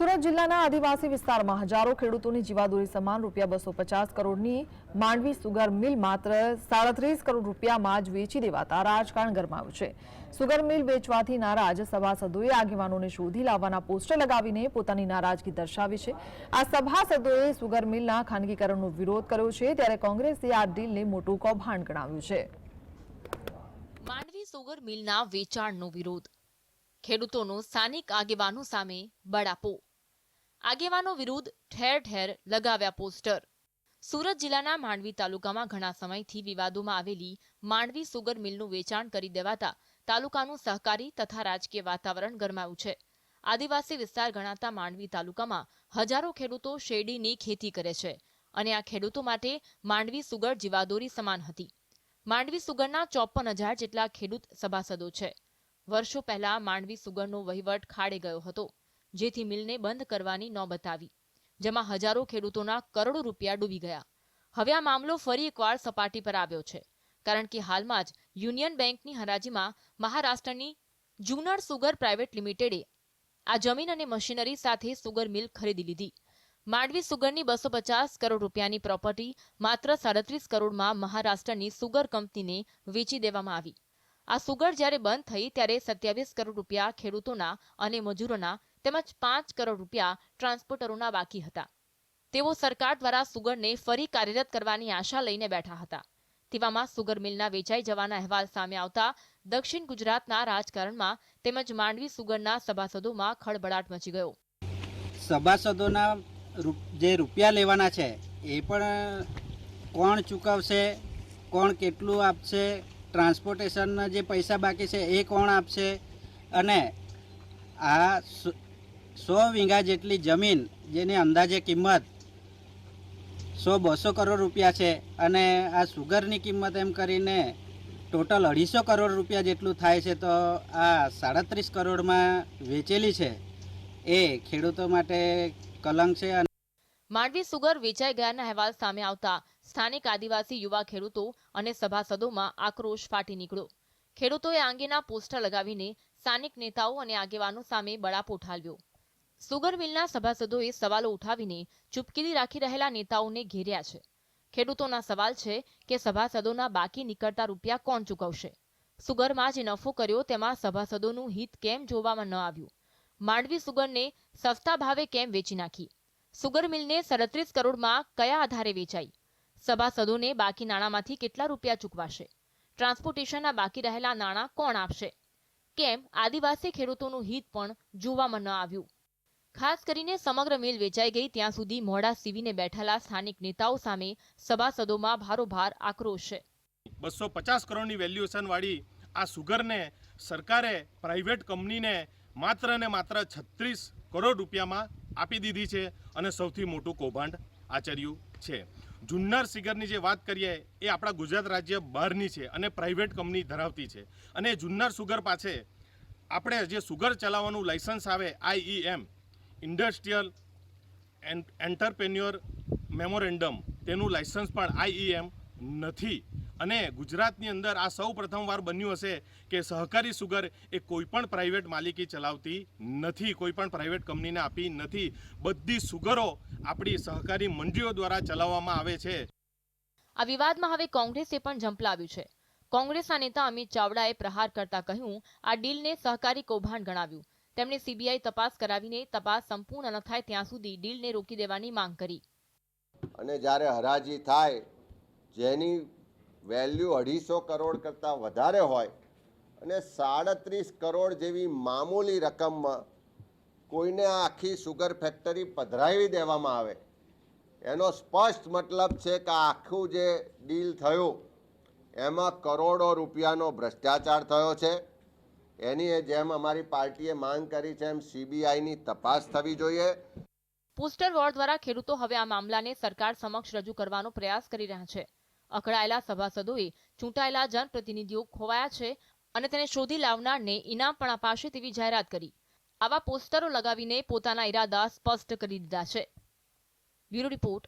સુરત જિલ્લાના આદિવાસી વિસ્તારમાં હજારો ખેડૂતોની જીવાદોરી સમાન રૂપિયા બસો પચાસ કરોડની માંડવી સુગર મિલ માત્ર સાડત્રીસ કરોડ રૂપિયામાં જ વેચી દેવાતા રાજકારણ ગરમાયું છે. સુગર મિલ વેચવાથી નારાજ સભાસદોએ આગેવાનોને શોધી લાવવાના પોસ્ટર લગાવીને પોતાની નારાજગી દર્શાવી છે. આ સભાસદોએ સુગર મિલના ખાનગીકરણનો વિરોધ કર્યો છે ત્યારે કોંગ્રેસે આ ડીલને મોટું કૌભાંડ ગણાવ્યું છે. માંડવી સુગર મિલના વેચાણનો વિરોધ. ખેડૂતોનો સ્થાનિક આગેવાનો સામે બળાપો આગેવાનો વિરુદ્ધ ઠેર ઠેર લગાવ્યા પોસ્ટર. સુરત જિલ્લાના માંડવી તાલુકામાં ઘણા સમયથી વિવાદોમાં આવેલી માંડવી સુગર મિલનું વેચાણ કરી દેવાતા તાલુકાનું સહકારી તથા રાજકીય વાતાવરણ ગરમાયું છે. આદિવાસી વિસ્તાર ગણાતા માંડવી તાલુકામાં હજારો ખેડૂતો શેરડીની ખેતી કરે છે અને આ ખેડૂતો માટે માંડવી સુગર જીવાદોરી સમાન હતી. માંડવી સુગરના ચોપન હજાર જેટલા ખેડૂત સભાસદો છે. વર્ષો પહેલા માંડવી સુગરનો વહીવટ ખાડે ગયો હતો. જેથી મિલને બંધ કરવાની નોબત આવી જેમાં હજારો ખેડૂતોના કરોડો રૂપિયા ડૂબી ગયા. હવે આ મામલો ફરી એકવાર સપાટી પર આવ્યો છે, કારણ કે હાલમાં જ યુનિયન બેંકની હરાજીમાં મહારાષ્ટ્રની જુનર સુગર પ્રાઇવેટ લિમિટેડે આ જમીન અને મશીનરી સાથે સુગર મિલ ખરીદી લીધી. માંડવી સુગરની બસો પચાસ કરોડ રૂપિયાની પ્રોપર્ટી માત્ર સાડત્રીસ કરોડમાં મહારાષ્ટ્રની સુગર કંપનીને વેચી દેવામાં આવી. આ સુગર જ્યારે બંધ થઈ ત્યારે સત્યાવીસ કરોડ રૂપિયા ખેડૂતોના અને મજૂરોના તેમજ પાંચ કરોડ રૂપિયા ટ્રાન્સપોર્ટરોના બાકી હતા. તેઓ સરકાર દ્વારા સુગરને ફરી કાર્યરત કરવાની આશા લઈને બેઠા હતા. તેવામાં સુગર મિલના વેચાઈ જવાના અહેવાલ સામે આવતા દક્ષિણ ગુજરાતના રાજકારણમાં તેમજ માંડવી સુગરના સભાસદોમાં ખળબળાટ મચી ગયો. સભાસદોના જે રૂપિયા લેવાના છે, એ પણ કોણ ચૂકવશે, કોણ કેટલું આપશે, ટ્રાન્સપોર્ટેશનના જે પૈસા બાકી છે, એ કોણ આપશે? અને આ સો- વીંઘા જેટલી જમીન જેની અંદાજે કિંમત સો બસો કરોડ રૂપિયા છે અને આ સુગરની કિંમત એમ કરીને ટોટલ અઢીસો કરોડ રૂપિયા જેટલું થાય છે તો આ સાડત્રીસ કરોડમાં વેચેલી છે એ ખેડૂતો માટે કલંક છે અને માંડવી સુગર વેચાઈ ગયાના અહેવાલ સામે આવતા સ્થાનિક આદિવાસી યુવા ખેડૂતો અને સભાસદોમાં આક્રોશ ફાટી નીકળ્યો. ખેડૂતોએ આ અંગેના પોસ્ટર લગાવીને સ્થાનિક નેતાઓ અને આગેવાનો સામે બળાપો ઠાલવ્યો. સુગર મિલના સભાસદોએ સવાલો ઉઠાવીને ચૂપકીદી રાખી રહેલા નેતાઓને ઘેર્યા છે. ખેડૂતોના સવાલ છે કે સભાસદોના બાકી નીકળતા રૂપિયા કોણ ચૂકવશે? સુગરમાં જે નફો કર્યો તેમાં સભાસદોનું હિત કેમ જોવામાં ન આવ્યું? માંડવી સુગરને સસ્તા ભાવે કેમ વેચી નાખી? સુગર મિલને સડત્રીસ કરોડમાં કયા આધારે વેચાઈ? સભાસદોને બાકી નાણાંમાંથી કેટલા રૂપિયા ચૂકવાશે? ટ્રાન્સપોર્ટેશનના બાકી રહેલા નાણાં કોણ આપશે? કેમ આદિવાસી ખેડૂતોનું હિત પણ જોવામાં ન આવ્યું? ખાસ કરીને સમગ્ર મિલ વેચાઈ ગઈ ત્યાં સુધી મોડા સીવીને બેઠેલા સ્થાનિક નેતાઓ સામે સભાસદોમાં ભારોભાર આક્રોશ છે. બસો પચાસ કરોડની વેલ્યુએશન વાળી આ સુગરને સરકારે પ્રાઇવેટ કંપનીને માત્ર ને માત્ર છત્રીસ કરોડ રૂપિયામાં આપી દીધી છે અને સૌથી મોટું કૌભાંડ આચર્યું છે. જુન્નર સિગરની જે વાત કરીએ, એ આપણા ગુજરાત રાજ્ય બહારની છે અને પ્રાઇવેટ કંપની ધરાવતી છે. અને જુન્નર સુગર પાસે આપણે જે સુગર ચલાવવાનું લાઇસન્સ આવે આઈઈએમ ઇન્ડસ્ટ્રીયલ એન્ટરપ્રેન્યોર મેમોરેન્ડમ. તેનું લાઇસન્સ પણ આઈઈએમ નથી. અને ગુજરાતની અંદર આ સૌ પ્રથમવાર બન્યું હશે કે સહકારી સુગર એ કોઈપણ પ્રાઇવેટ માલિકી ચલાવતી નથી કોઈપણ પ્રાઇવેટ કંપનીને આપી નથી. બધી સુગરો આપણી સહકારી મંડળીઓ દ્વારા ચલાવવામાં આવે છે. આ વિવાદમાં હવે કોંગ્રેસે પણ ઝંપલાવ્યું છે. કોંગ્રેસના નેતા અમિત ચાવડાએ પ્રહાર કરતા કહ્યું, આ ડીલને સહકારી કૌભાંડ ગણાવ્યું. તેમણે સીબીઆઈ તપાસ કરાવીને તપાસ સંપૂર્ણ ન થાય ત્યાં સુધી ડીલને રોકી દેવાની માંગ કરી. અને જ્યારે હરાજી થાય, જેની વેલ્યુ અઢીસો કરોડ કરતાં વધારે હોય અને સાડત્રીસ કરોડ જેવી મામૂલી રકમમાં કોઈને આ આખી સુગર ફેક્ટરી પધરાવી દેવામાં આવે, એનો સ્પષ્ટ મતલબ છે કે આખું જે ડીલ થયું, એમાં કરોડો રૂપિયાનો ભ્રષ્ટાચાર થયો છે. એની જેમ અમારી પાર્ટીએ માંગ કરી છે એમ સીબીઆઈની તપાસ થવી જોઈએ. પોસ્ટર વોર દ્વારા ખેડૂતો હવે આ મામલાને સરકાર સમક્ષ રજૂ કરવાનો પ્રયાસ કરી રહ્યા છે. અકળાયેલા સભાસદોએ ચૂંટાયેલા જનપ્રતિનિધિઓ ખોવાયા છે અને તેને શોધી લાવનારને ઇનામ પણ અપાશે તેવી જાહેરાત કરી. આવા પોસ્ટરો લગાવીને પોતાના ઇરાદા સ્પષ્ટ કરી દીધા છે. Bureau report